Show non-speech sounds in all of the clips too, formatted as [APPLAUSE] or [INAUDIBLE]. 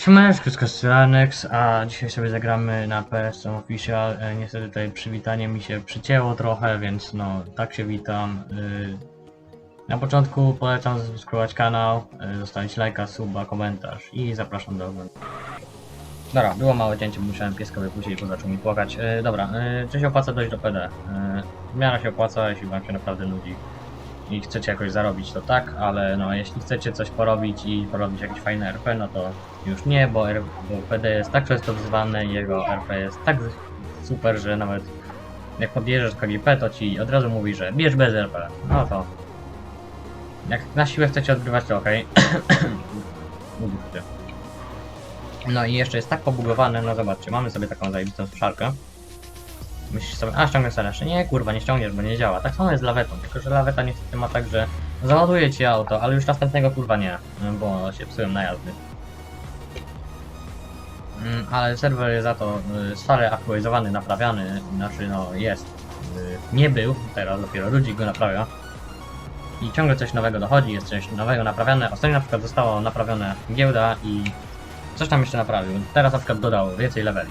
Siemaneczko z Kostylanex, a dzisiaj sobie zagramy na PS Official. E, Niestety tutaj przywitanie mi się przycięło trochę, więc no tak się witam. Y, Na początku polecam zasubskrybować kanał, y, zostawić lajka, suba, komentarz i zapraszam do oglądania. Dobra, było małe cięcie, musiałem pieska wypuścić, bo zaczął mi płakać. Dobra, czy się opłaca dojść do PD? W miarę się opłaca, jeśli wam się naprawdę nudzi i chcecie jakoś zarobić, to tak, ale no jeśli chcecie coś porobić i porobić jakieś fajne RP, no to już nie, bo, R, bo PD jest tak często wzywane i jego RP jest tak super, że nawet jak podjeżdżasz KGP, to ci od razu mówi, że bierz bez RP. No to jak na siłę chcecie odgrywać, to. Udupcie. [COUGHS] no i jeszcze jest tak pobugowane, no zobaczcie, mamy sobie taką zajebistą suszarkę. Myślisz sobie, a ściągnę resztę. Nie, kurwa, nie ściągniesz, bo nie działa. Tak samo jest z lawetą, tylko że laweta niestety ma tak, że załaduje ci auto, ale już następnego kurwa nie, bo się psują najazdy. Mm, Ale serwer jest za to y, stary, aktualizowany, naprawiany, znaczy no jest. Y, Nie był, teraz dopiero ludzi go naprawia. I ciągle coś nowego dochodzi, jest coś nowego naprawiane. Ostatnio na przykład zostało naprawione giełda i coś tam jeszcze naprawił. Teraz na przykład dodał więcej leveli.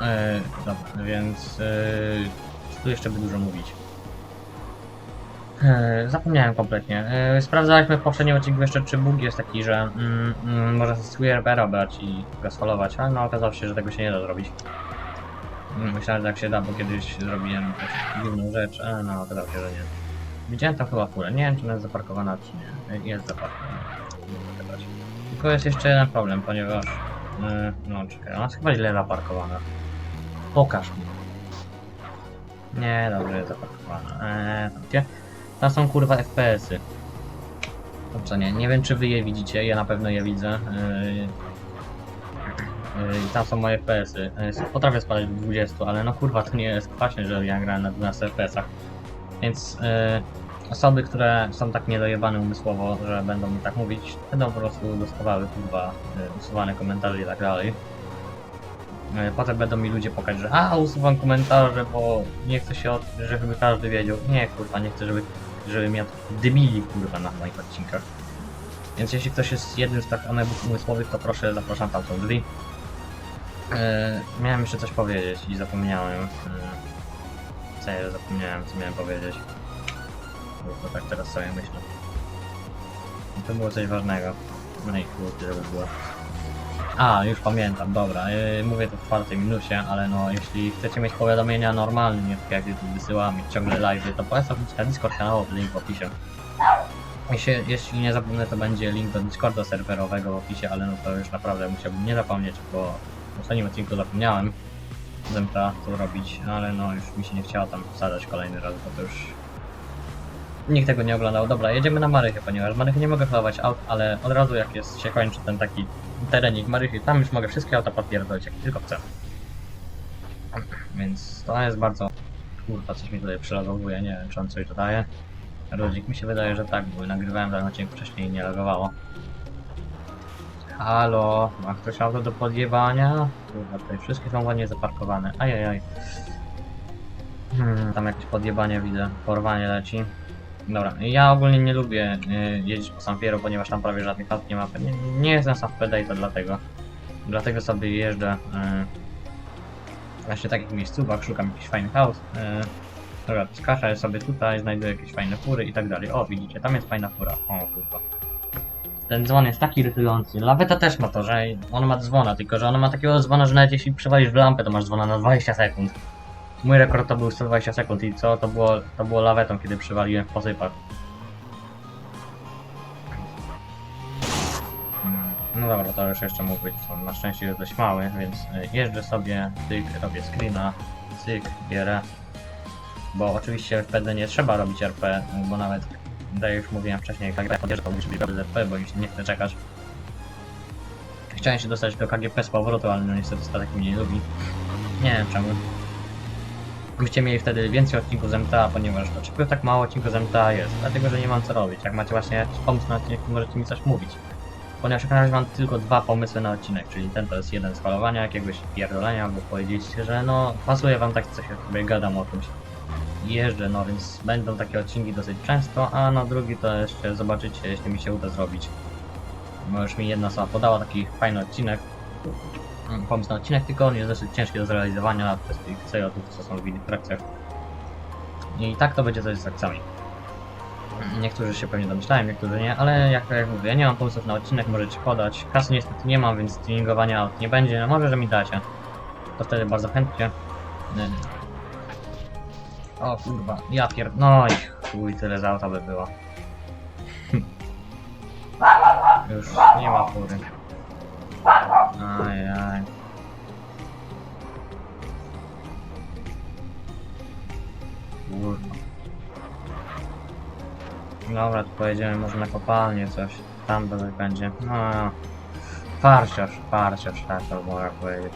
Yy, dobra, więc yy, tu jeszcze by dużo mówić. Yy, zapomniałem kompletnie. Yy, sprawdzaliśmy w poprzednim odcinku jeszcze, czy bóg jest taki, że mm, mm, można RP robić i go ale no okazało się, że tego się nie da zrobić. Mm, Myślałem, że tak się da, bo kiedyś zrobiłem dziwną rzecz, ale no okazało się, że nie. Widziałem tam chyba furę. Nie wiem, czy ona jest zaparkowana, czy nie. Yy, Jest zaparkowana. Tylko jest jeszcze jeden problem, ponieważ... Yy, no czekaj, ona jest chyba źle zaparkowana. Pokaż mi. Nie, dobrze jest zapakowana. Eee, tam gdzie? Tam są kurwa FPS-y. Co nie, nie wiem czy wy je widzicie, ja na pewno je widzę. Eee, eee, I tam są moje FPS-y. Eee, potrafię spadać do 20, ale no kurwa to nie jest kwaśnie, że ja grałem na 12 FPS-ach. Więc eee, osoby, które są tak niedojebane umysłowo, że będą mi tak mówić, będą po prostu dostawały kurwa eee, usuwane komentarze i tak dalej. E, Potem będą mi ludzie pokazać, że a usuwam komentarze, bo nie chcę się, od... żeby każdy wiedział. Nie kurwa, nie chcę, żeby, żeby miał debili kurwa na moich odcinkach. Więc jeśli ktoś jest jednym z tak amebów umysłowych, to proszę zapraszam tam są drzwi. E, miałem jeszcze coś powiedzieć i zapomniałem. E, zapomniałem co miałem powiedzieć. Bo tak teraz sobie myślę. To było coś ważnego. No i kurde, żeby było. A, już pamiętam, dobra. Yy, mówię to w czwartej minucie, ale no jeśli chcecie mieć powiadomienia normalnie, nie tak jak YouTube wysyłam i ciągle live, to polecam na Discord kanału, link w opisie. Jeśli, jeśli nie zapomnę, to będzie link do Discorda serwerowego w opisie, ale no to już naprawdę musiałbym nie zapomnieć, bo w ostatnim odcinku zapomniałem Zemta to robić, ale no już mi się nie chciało tam wsadzać kolejny raz, bo to już nikt tego nie oglądał. Dobra, jedziemy na Marychy, ponieważ Marychy nie mogę chlować aut, ale od razu jak jest, się kończy ten taki terenik Marychy, tam już mogę wszystkie auta podpierdolić, jak tylko chcę. Więc to jest bardzo... Kurwa, coś mi tutaj przelogowuje, nie wiem czy on coś dodaje. Rodzik mi się wydaje, że tak, bo nagrywałem ten odcinek wcześniej i nie logowało. Halo, ma ktoś auto do podjebania? Kurwa, tutaj wszystkie są ładnie zaparkowane. Ajajaj. Hmm, tam jakieś podjebanie widzę, porwanie leci. Dobra, ja ogólnie nie lubię y, jeździć po Sanfiero, ponieważ tam prawie żadnych aut nie ma. Nie, nie jestem i to dlatego. Dlatego sobie jeżdżę y, właśnie takich miejscówach, szukam jakichś fajnych aut. Y, dobra, skaczę sobie tutaj, znajduję jakieś fajne fury i tak dalej. O, widzicie, tam jest fajna fura. O, kurwa. Ten dzwon jest taki irytujący. Laweta też ma to, że on ma dzwona, tylko że ona ma takiego dzwona, że nawet jeśli przywalisz w lampę, to masz dzwona na 20 sekund. Mój rekord to był 120 sekund i co? To było, to było lawetą, kiedy przywaliłem w posypach. No dobra, to już jeszcze mógł być na szczęście jest dość mały, więc y, jeżdżę sobie, cyk, robię screena, cyk, bierę. Bo oczywiście w PD nie trzeba robić RP, bo nawet, tak jak już mówiłem wcześniej, gra podjeżdża, to musi być RP, bo już nie chcę czekać. Chciałem się dostać do KGP z powrotu, ale no niestety statek mnie nie lubi. Nie wiem czemu. Byście mieli wtedy więcej odcinków z MTA, ponieważ dlaczego tak mało odcinków z MTA jest? Dlatego, że nie mam co robić. Jak macie właśnie pomysł na odcinek, to możecie mi coś mówić. Ponieważ jak na razie mam tylko dwa pomysły na odcinek, czyli ten to jest jeden z falowania, jakiegoś pierdolenia, albo powiedzieliście, że no pasuje wam tak coś, jak sobie gadam o czymś. Jeżdżę, no więc będą takie odcinki dosyć często, a no drugi to jeszcze zobaczycie, jeśli mi się uda zrobić. bo już mi jedna osoba podała taki fajny odcinek, pomysł na odcinek, tylko on jest dosyć ciężki do zrealizowania na kwestii celotów, co są w innych frakcjach. I tak to będzie coś z akcjami. Niektórzy się pewnie domyślają, niektórzy nie, ale jak, jak mówię, nie mam pomysłów na odcinek, możecie podać. Kasy niestety nie mam, więc streamingowania nie będzie, no może, że mi dacie. To wtedy bardzo chętnie. Nie. O kurwa, ja pier... No i chuj, tyle z auta by było. [LAUGHS] Już nie ma fury. Ajaj. Kurwa. Dobra, tu pojedziemy może na kopalnię coś. Tam będzie- będzie. No. Farciarz, farciarz, tak to mogę powiedzieć.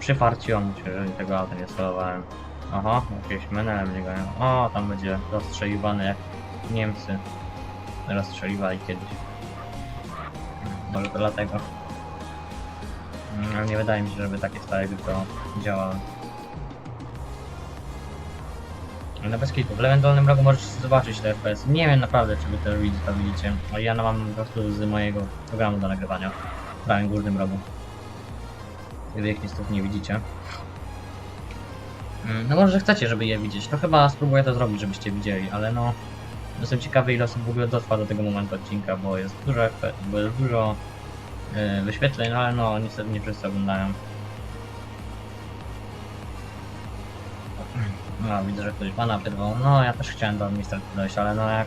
Przyfarciło mu się, tego auta nie celowałem. Oho, jakieś menele mnie gają. O, tam będzie rozstrzeliwany jak Niemcy rozstrzeliwali kiedyś. Może to dlatego. Ale nie wydaje mi się, żeby takie stare to działały. Ale bez kitu. W lewym dolnym rogu możesz zobaczyć te FPS. Nie wiem naprawdę, czy wy to widzicie, to widzicie. Ale ja mam po prostu z mojego programu do nagrywania. W prawym górnym rogu. Wy ich niestety nie widzicie. Mm, No może że chcecie, żeby je widzieć. To chyba spróbuję to zrobić, żebyście widzieli, ale no... Jestem ciekawy ile osób w ogóle dotrwa do tego momentu odcinka, bo jest dużo bo jest dużo yy, wyświetleń, ale no niestety nie wszyscy oglądają. No widzę, że ktoś pana pytał. No ja też chciałem do administracji dojść, ale no jak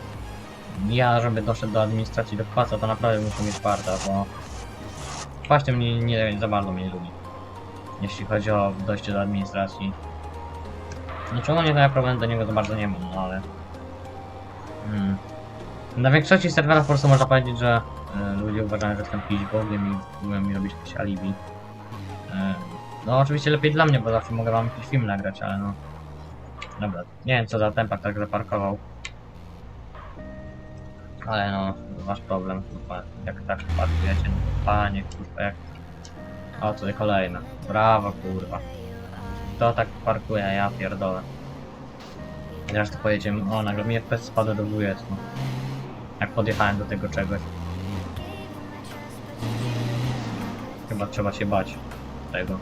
ja, żeby doszedł do administracji do płaca, to naprawdę muszę mieć farta, bo właśnie mnie nie za bardzo mnie lubi. Jeśli chodzi o dojście do administracji. Niczego nie daje problem do niego za bardzo nie mam, no ale... Hmm. Na większości serwerów po prostu można powiedzieć, że e, ludzie uważają, że jestem jakimś bogiem i próbują mi robić jakieś alibi. E, no oczywiście lepiej dla mnie, bo zawsze mogę wam jakiś film nagrać, ale no... Dobra, nie wiem co za tempak tak zaparkował. Ale no, wasz problem, kurwa, jak tak parkujecie, no, panie, kurwa, jak... O, tutaj kolejna. Brawo, kurwa. To tak parkuje, ja pierdolę. Teraz pojedziemy, o, nagle mi FPS spada do 20. Jak podjechałem do tego czegoś. Chyba trzeba się bać tego.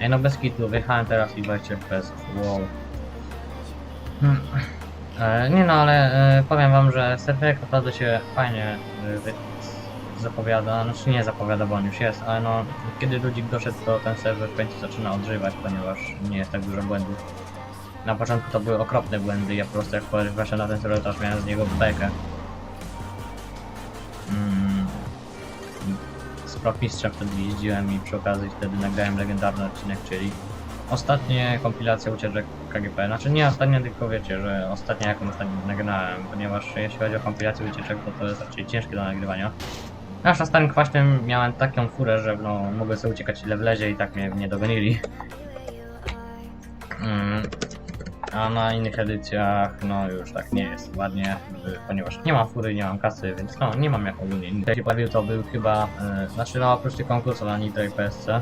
Ej, no bez kitu, wyjechałem teraz i 20 FPS, wow. Hmm. E, nie no, ale e, powiem wam, że serwerek naprawdę się fajnie e, zapowiada, znaczy nie zapowiada, bo on już jest, ale no, kiedy ludzik doszedł, to ten serwer w końcu zaczyna odżywać, ponieważ nie jest tak dużo błędów. Na początku to były okropne błędy, ja po prostu jak weszłem na ten serwer, to aż miałem z niego bekę. Z Promistrzem wtedy jeździłem i przy okazji wtedy nagrałem legendarny odcinek, czyli ostatnie kompilacje ucieczek KGP. Znaczy nie ostatnie, tylko wiecie, że ostatnia jaką ostatnio nagrałem, ponieważ jeśli chodzi o kompilację ucieczek, to to jest raczej ciężkie do nagrywania. Aż na starym kwaśnym miałem taką furę, że no, mogłem sobie uciekać ile wlezie i tak mnie nie dogonili. Mm. A na innych edycjach, no już tak nie jest ładnie, ponieważ nie mam fury, nie mam kasy, więc no nie mam jak ogólnie. Kiedy się pojawił to był chyba, y, znaczy no oprócz tych konkursów na Nitro i PSC,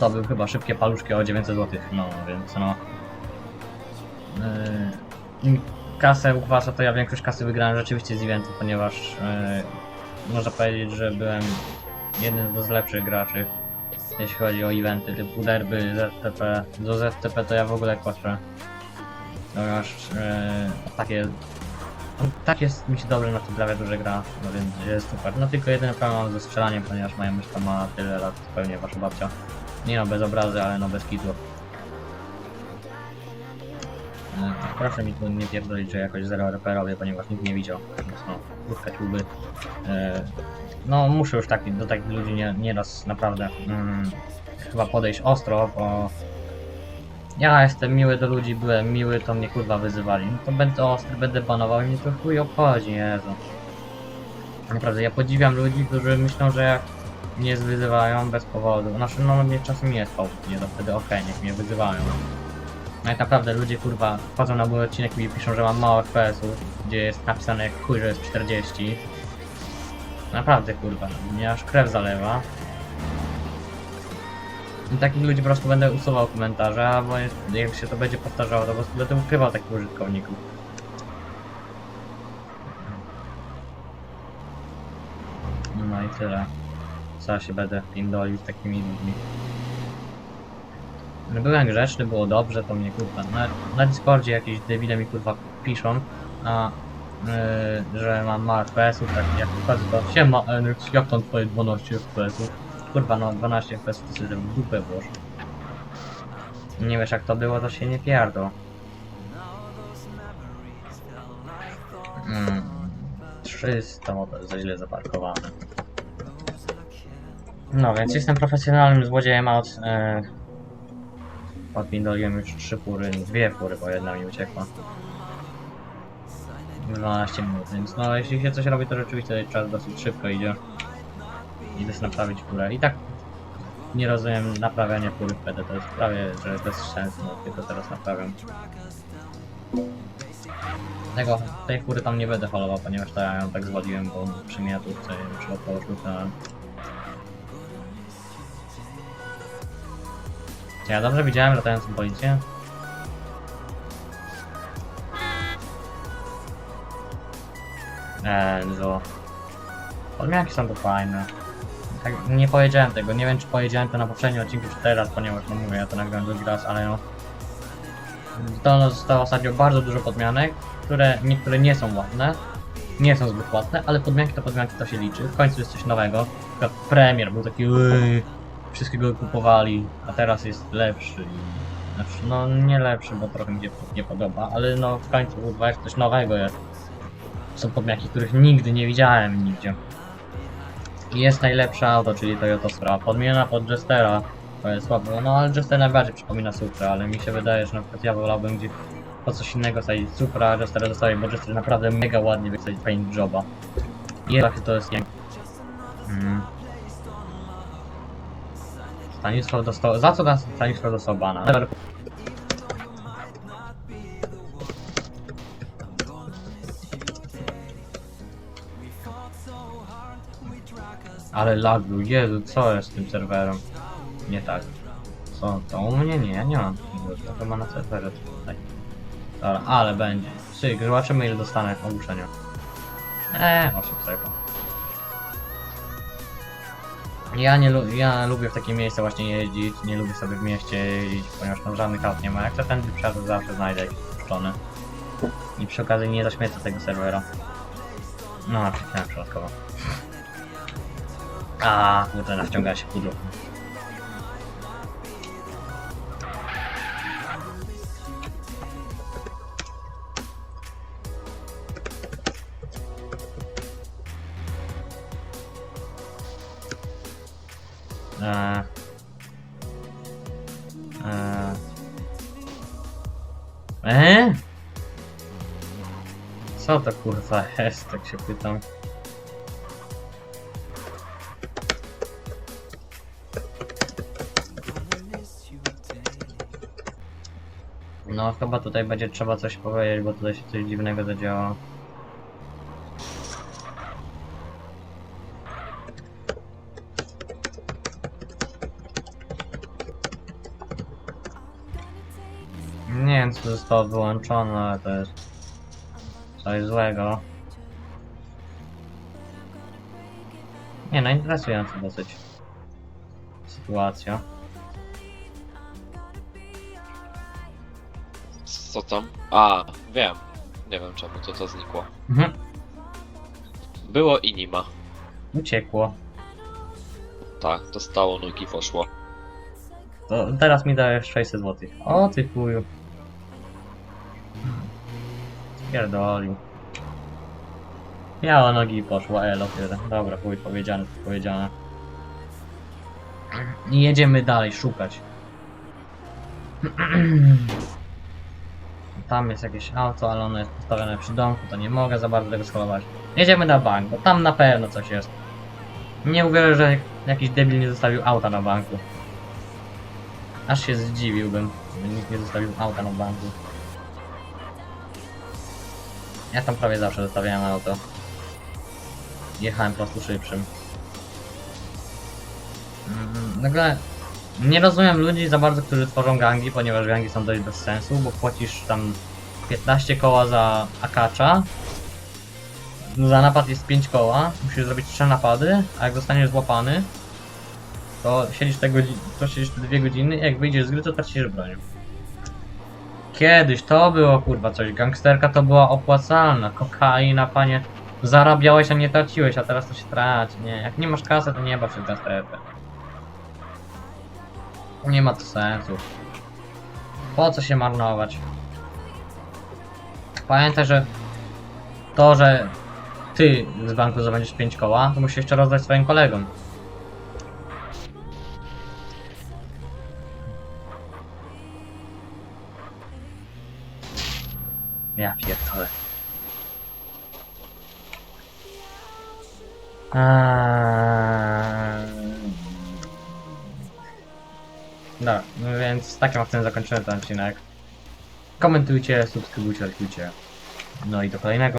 to był chyba szybkie paluszki o 900 zł, no więc no. Yy, kasę uważa to ja większość kasy wygrałem rzeczywiście z eventu, ponieważ yy, można powiedzieć, że byłem jednym z lepszych graczy, jeśli chodzi o eventy typu derby, ZTP. Do ZTP to ja w ogóle kłaczę. Ponieważ yy, takie tak jest mi się dobrze na tym klawiaturze gra, no więc jest super. No tylko jedyny problem mam ze strzelaniem, ponieważ moja myszka ma tyle lat, pewnie wasza babcia. Nie no, bez obrazy, ale no bez kitu. Proszę mi tu nie pierdolić, że jakoś 0 RP robię, ponieważ nikt nie widział. No, krótka tuby. E, No muszę już taki, do takich ludzi nie, nieraz naprawdę mm, chyba podejść ostro, bo ja jestem miły do ludzi, byłem miły, to mnie kurwa wyzywali. No to będę ostry, będę banował i mnie to chuj obchodzi, Jezu. Naprawdę, ja podziwiam ludzi, którzy myślą, że jak mnie wyzywają bez powodu. Znaczy, no mnie czasem jest nie, to wtedy okej, niech mnie wyzywają. No jak naprawdę ludzie kurwa wchodzą na mój odcinek i mi piszą, że mam mało FPS-ów, gdzie jest napisane jak chuj, że jest 40. Naprawdę kurwa, mnie aż krew zalewa. I takich ludzi po prostu będę usuwał komentarze, bo jest, jak się to będzie powtarzało, to po prostu będę ukrywał takich użytkowników. tyle. Co ja się będę pindolił z takimi ludźmi. No Byłem grzeczny, było dobrze, to mnie kurwa. Na, na Discordzie jakieś debile mi kurwa piszą, a yy, że mam mało FPS-ów, tak jak wchodzę to siema Enryx, jak tam twoje 12 FPS-ów? Kurwa no 12 FPS-ów to sobie dupę włoż. Nie wiesz jak to było, to się nie pierdol. Mm, 300 to za źle zaparkowane. No więc jestem profesjonalnym złodziejem od... E, Podpindoliłem już trzy fury, dwie fury, bo jedna mi uciekła. 12 minut, więc no jeśli się coś robi, to rzeczywiście czas dosyć szybko idzie. Idę naprawić furę. I tak nie rozumiem naprawiania fury w PD, to jest prawie, że bez sensu, no, tylko teraz naprawiam. Tego, tej fury tam nie będę holował, ponieważ ja ją tak zwaliłem, bo przy miniaturce przypadkowo szukałem. Ja dobrze widziałem latającą policję? Enzo. Podmianki są to fajne. Tak, nie powiedziałem tego, nie wiem czy powiedziałem to na poprzednim odcinku czy teraz, ponieważ no mówię, ja to nagrałem drugi raz, ale no. To zostało ostatnio bardzo dużo podmianek, które niektóre nie są ładne, nie są zbyt ładne, ale podmianki to podmianki to się liczy. W końcu jest coś nowego. Premier był taki "Ej, wszystkiego kupowali, a teraz jest lepszy. Znaczy, no nie lepszy, bo trochę mi się nie podoba, ale no w końcu kurwa jest coś nowego jest. Są podmianki, których nigdy nie widziałem nigdzie. I Jest najlepsze auto, czyli Toyota Supra. Podmiana pod Jestera to jest słabo, no ale Jester najbardziej przypomina Supra, ale mi się wydaje, że na przykład ja wolałbym gdzieś po coś innego sadzić Supra, a Jestera zostawić, bo Jester naprawdę mega ładnie wysadzić fajny joba. I to jest nie... Mm. Stanisław dostał... Za co nas Stanisław dostał bana? Ale lagu, Jezu, co jest z tym serwerem? Nie tak. Co? To u mnie nie, ja nie mam takiego, to chyba na serwerze tutaj. Dobra, ale będzie. Syk, zobaczymy ile dostanę ogłoszenia. Eee, 8 sekund. Ja nie ja lubię w takie miejsca właśnie jeździć, nie lubię sobie w mieście jeździć, ponieważ tam żadnych aut nie ma. Jak ten przejazd zawsze znajdę jakiś puszczony. I przy okazji nie zaśmiecę tego serwera. No, kliknąłem przypadkowo. A, kurde, nawciąga się pudło. Eee. Eee. Eee? Co to kurwa jest, tak się pytam. No chyba tutaj będzie trzeba coś powiedzieć, bo tutaj się coś dziwnego zadziało. Nie wiem co zostało wyłączone, ale to jest coś złego. Nie no, interesująca dosyć sytuacja. Co tam? A, wiem. Nie wiem czemu to to znikło. Mhm. Było i nie ma. Uciekło. Tak, dostało nóg i poszło. To teraz mi dajesz 600 zł. O ty chuju. Pierdolił. Miała nogi i poszła, elo tyle. Dobra, chuj, powiedziane, powiedziane. I jedziemy dalej, szukać. [CLEARS THROAT] Tam jest jakieś auto, ale ono jest postawione przy domku, to nie mogę za bardzo tego scholować. Jedziemy na bank, bo tam na pewno coś jest. Nie uwierzę, że jakiś debil nie zostawił auta na banku. Aż się zdziwiłbym, gdyby nikt nie zostawił auta na banku. Ja tam prawie zawsze zostawiałem auto. Jechałem po prostu szybszym. Mm, Nagle nie rozumiem ludzi za bardzo, którzy tworzą gangi, ponieważ gangi są dość bez sensu, bo płacisz tam 15 koła za akacza za napad jest 5 koła, musisz zrobić 3 napady, a jak zostaniesz złapany, to siedzisz te, to siedzisz te 2 godziny i jak wyjdziesz z gry, to tracisz broń. Kiedyś to było kurwa coś, gangsterka to była opłacalna, kokaina panie, zarabiałeś, a nie traciłeś, a teraz to się traci, nie, jak nie masz kasy, to nie baw się w gangsterkę. Nie ma to sensu. Po co się marnować? Pamiętaj, że to, że ty z banku zdobędziesz 5 koła, to musisz jeszcze rozdać swoim kolegom. No więc takim akcentem zakończymy ten odcinek. Komentujcie, subskrybujcie, lajkujcie. No i do kolejnego.